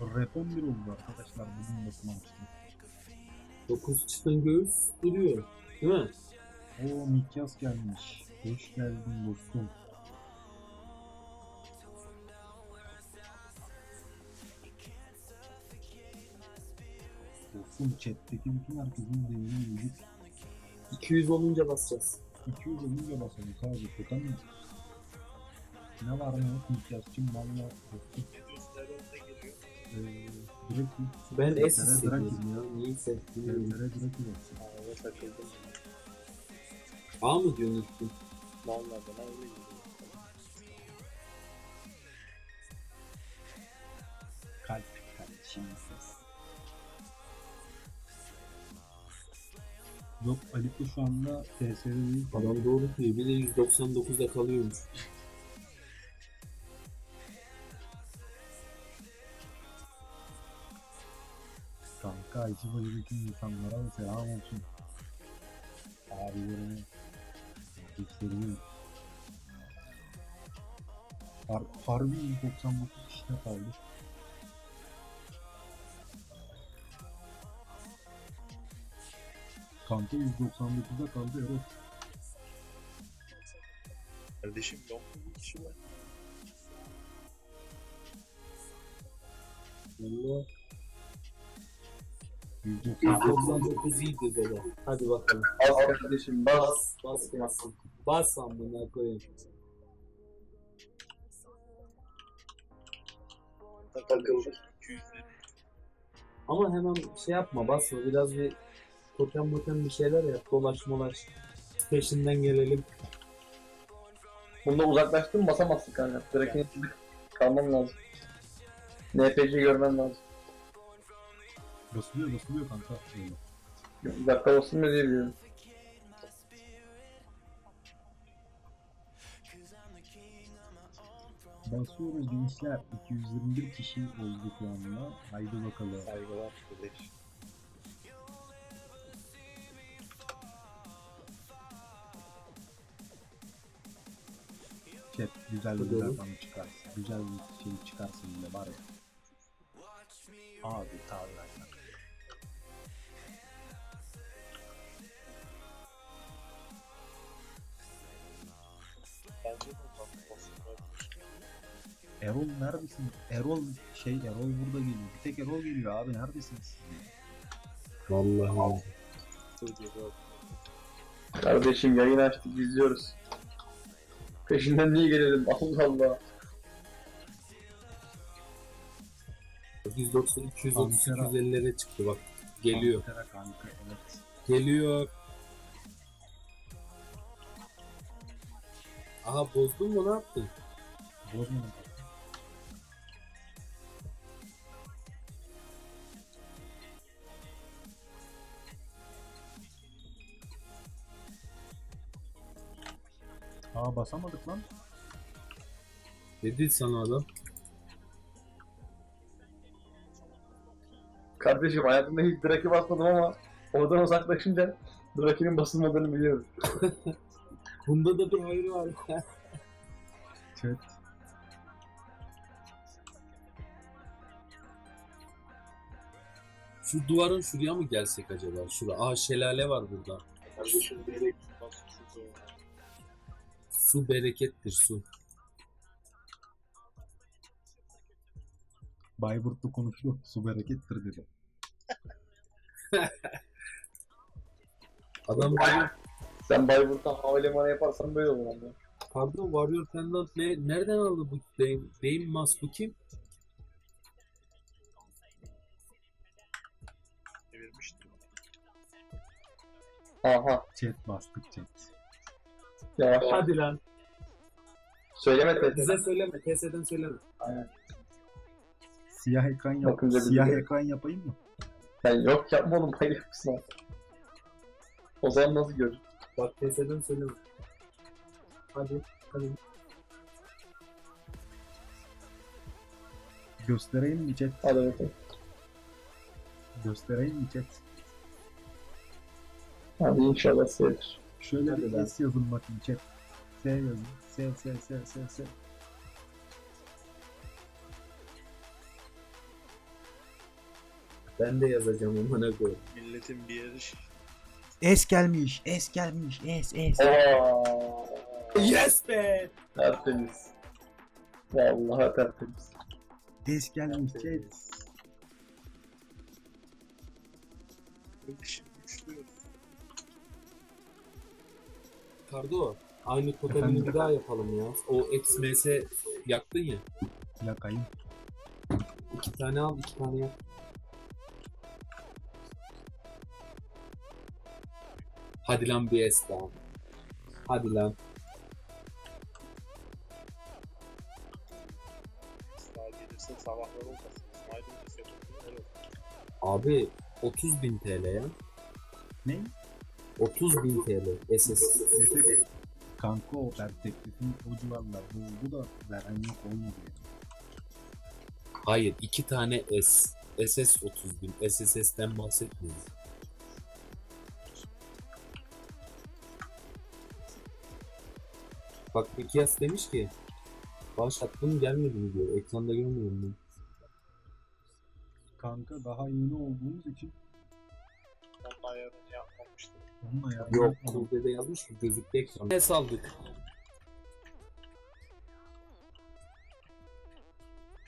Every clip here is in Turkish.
Rap 11 oldu arkadaşlar bugün bakmamıştım. 9 çıtın göğüs duruyor. Değil mi? Oo Mikyas gelmiş. Hoş geldin dostum. Dostum chat'teki bütün herkesin devrini yedik. 200 olunca basacağız. 200 olunca basalım sadece kötü mı? Ne var ne yok Mikyas'cım valla dostum. Ben Tere S Draki. ya. Neyse. bilmiyorum. Tere direkt takıldım. A mı diyorsun ilk? Vallahi bana öyle geliyor. Kalp kardeşim. Yok Aliko şu anda TS'de değil. Adam doğru diyor. Bir de 199'da kalıyormuş. Kanka Acıbacı'daki insanlara da selam olsun. Abilerime, kardeşlerime. Har harbi 199 işte kaldı. Kanka 199'da kaldı evet. Kardeşim yok bir kişi var? Valla 199 199 iyidir baba. Hadi bakalım. Az kardeşim bas. Bas, bas. Bas amına koyayım. Takıldı. 200 lira. Ama hemen şey yapma basma. Biraz bir totem motem bir şeyler yap. Dolaş molaş. Peşinden gelelim. Bunda uzaklaştın basamazsın kanka. Drake'in içinde kalman lazım. NPC görmen lazım. Basılıyor basılıyor kanka. Öyle. Uzakta olsun mu diye biliyorum. Basıyoruz gençler. 221 kişi oldu şu anda. Haydi bakalım. Saygılar kardeş. Chat güzel bir oğlum. rakamı çıkarsın. Güzel bir şey çıkarsın bile var ya. Abi tabi Erol neredesin? Erol şey Erol burada geliyor. Bir tek Erol geliyor abi neredesiniz? Vallahi. Söylüyor. Kardeşim yayın açtık izliyoruz. Peşinden niye gelelim? Allah Allah. 190, 230, Ankara. 250'lere çıktı bak. Geliyor. Ankara kanka evet. Geliyor. Aha bozdun mu ne yaptın? Bozmadım. Aa basamadık lan. Dedi sana adam. Kardeşim hayatımda hiç Drake'e basmadım ama oradan uzaklaşınca Drake'nin basılmadığını biliyorum. Bunda da bir hayır var. Chat. Şu duvarın şuraya mı gelsek acaba? Şura. Aa şelale var burada. Kardeşim direkt. Su berekettir su. Bayburtlu konuşuyor. Su berekettir dedi. Adam dedi, Sen Bayburt'tan havalimanı yaparsan böyle olur ama. pardon Warrior Pendant ne, nereden aldı bu deyim, deyim mas bu kim? Çevirmiştim. Aha. Chat bastık chat. Yavaş. Hadi lan. Söyleme teyze. Bize söyleme. TS'den söyleme. Aynen. Siyah ekran yap. Bakınca Siyah biliyorum. ekran yapayım mı? Yani yok yapma oğlum mısın abi? O zaman nasıl gör? Bak TS'den söyleme. Hadi. Hadi. Göstereyim mi chat? Hadi bakalım. Göstereyim mi chat? Hadi inşallah sevilir. Şöyle Hadi bir lan. S yazın bakayım chat. S yazın. S S S S S. Ben de yazacağım amına koyayım. Milletin bir yeri şey. Es gelmiş. Es gelmiş. Es es. Oo. Yes be! Tertemiz. Vallahi tertemiz. Es gelmiş. Es. Şimdi Kardo aynı totemini Efendim? bir daha yapalım ya. O XMS yaktın ya. Yakayım. İki tane al iki tane yap. Hadi lan bir es daha. Hadi lan. Daha gelirse sabahlar olmasın. İsmail'in de sepetini evet. Abi 30 bin TL ya. Ne? 30 bin TL SS. Kanka o ben teklifin o civarlarda oldu da veren yok olmadı ya. Hayır iki tane S. SS 30 bin. SSS'den bahsetmiyoruz. Bak Mikyas demiş ki Bağış attım gelmedi mi diyor. Ekranda görmüyorum ben. Kanka daha yeni olduğumuz için Onun ayarını yapmamıştım. Yok yapmadım. Kulde'de yazmış ki gözüktü ekranda. Ne saldık?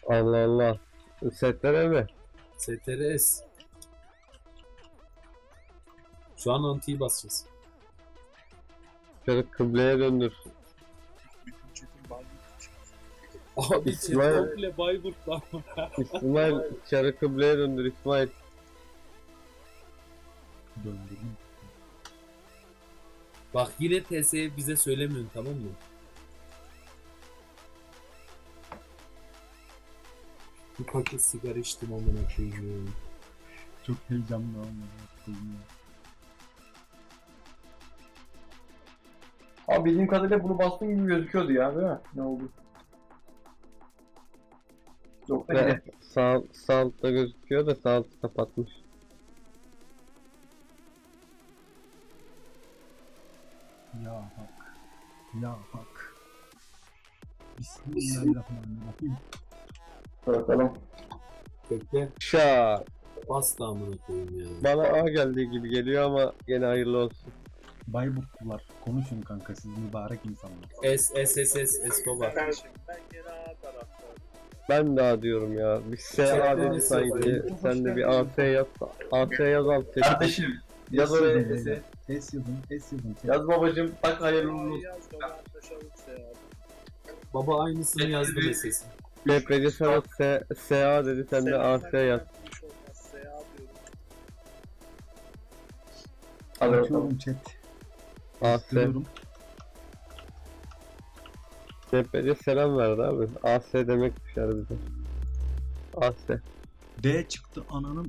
Allah Allah. Setlere mi? STRS. Şu an antiyi basacağız. Şöyle kıbleye döndür. Bütün çetin. Abi İsmail- komple Bayburt'tan. İsmail çarı kıbleye döndür İsmail. Döndürdüm. Bak yine TS'ye bize söylemiyorsun tamam mı? Bir paket sigara içtim amına koyayım. Çok heyecanlı ya. Abi bildiğim kadarıyla bunu bastığım gibi gözüküyordu ya değil mi? Ne oldu? Yok Ve sağ, sağ altta gözüküyor da sağ altı kapatmış. Ya hak. Ya hak. Bismillahirrahmanirrahim. Bakalım. Bekle. Şa. Bas da amına koyayım ya. Bana A geldiği gibi geliyor ama gene hayırlı olsun. Bayburtlular konuşun kanka siz mübarek insanlar. S S S S S baba. Ben, A de A diyorum ya. Bir S A dedi sanki. Sen de bir AS yaz. AS yaz alt. Kardeşim yaz oraya yazın Es yazın, es yazın. Yaz babacım tak hayırlı uğurlu olsun. yaz da anlaşalım ya. Baba aynısını yazdı sana S, SA dedi sen de AS yaz. Hadi bakalım. Açıyorum chat. AS. Görüyorum. Selam verdi abi. AS demekmiş harbiden. AS. D çıktı ananın